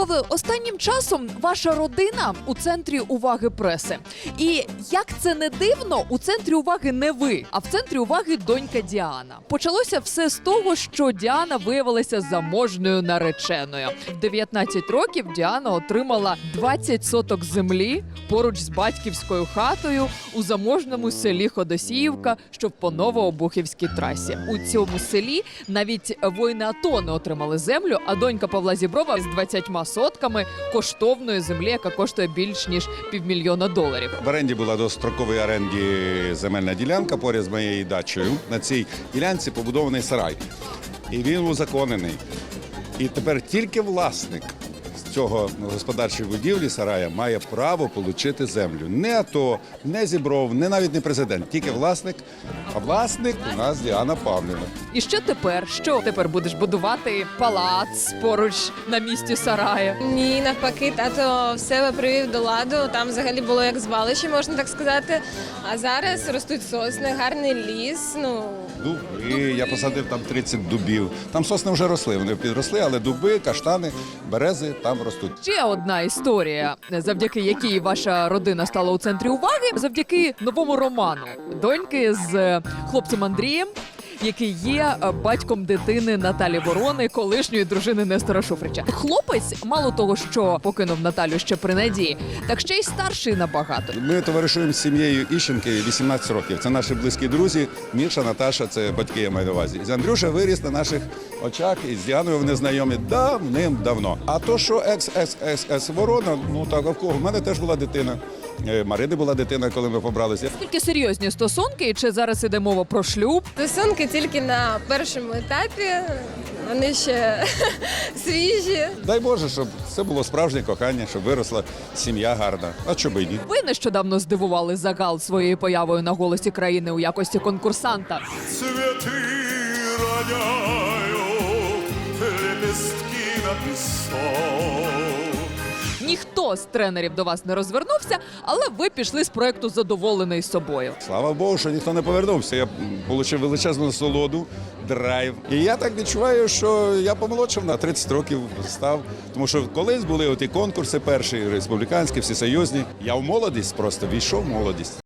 Павло, останнім часом ваша родина у центрі уваги преси. І як це не дивно, у центрі уваги не ви, а в центрі уваги донька Діана. Почалося все з того, що Діана виявилася заможною нареченою. В 19 років Діана отримала 20 соток землі поруч з батьківською хатою у заможному селі Ходосіївка, що в Поново-Обухівській трасі. У цьому селі навіть воїни АТО не отримали землю, а донька Павла Зіброва з 20 сотками коштовної землі, яка коштує більш ніж півмільйона доларів. В оренді була дострокової оренді земельна ділянка поряд з моєю дачею. На цій ділянці побудований сарай. І він узаконений. І тепер тільки власник цього господарчої будівлі сарая має право отримати землю. Не АТО, не Зібров, не навіть не президент, тільки власник. А власник у нас Діана Павлівна. І що тепер? Що тепер будеш будувати палац поруч на місці сарая? Ні, навпаки, тато все привів до ладу. Там взагалі було як звалище, можна так сказати. А зараз ростуть сосни, гарний ліс. Ну Дуби, я посадив там 30 дубів. Там сосни вже росли, вони підросли, але дуби, каштани, берези там ростуть. Ще одна історія, завдяки якій ваша родина стала у центрі уваги, завдяки новому роману доньки з е, хлопцем Андрієм. Який є е, батьком дитини Наталі Ворони, колишньої дружини Нестора Шуфрича. Хлопець, мало того, що покинув Наталю ще при надії, так ще й старший набагато. Ми товаришуємо з сім'єю Іщенки 18 років. Це наші близькі друзі. Міша, Наташа, це батьки я маю на увазі. І Андрюша виріс на наших очах, і з Діаною вони знайомі давним-давно. А то, що екс-екс-екс ворона, ну так а в кого? В мене теж була дитина. Е, Марини була дитина, коли ми побралися. Тільки серйозні стосунки, чи зараз іде мова про шлюб? стосунки тільки на першому етапі. Вони ще свіжі. Дай Боже, щоб це було справжнє кохання, щоб виросла сім'я гарна. А чого б і ні? Ви нещодавно здивували загал своєю появою на голосі країни у якості конкурсанта. Цветы роняют лепестки на песок. Ніхто з тренерів до вас не розвернувся, але ви пішли з проекту задоволений собою. Слава Богу, що ніхто не повернувся. Я отримав величезну насолоду, драйв. І я так відчуваю, що я помолодшав на 30 років став. Тому що колись були оті конкурси перші, республіканські, всесоюзні. Я в молодість просто війшов в молодість.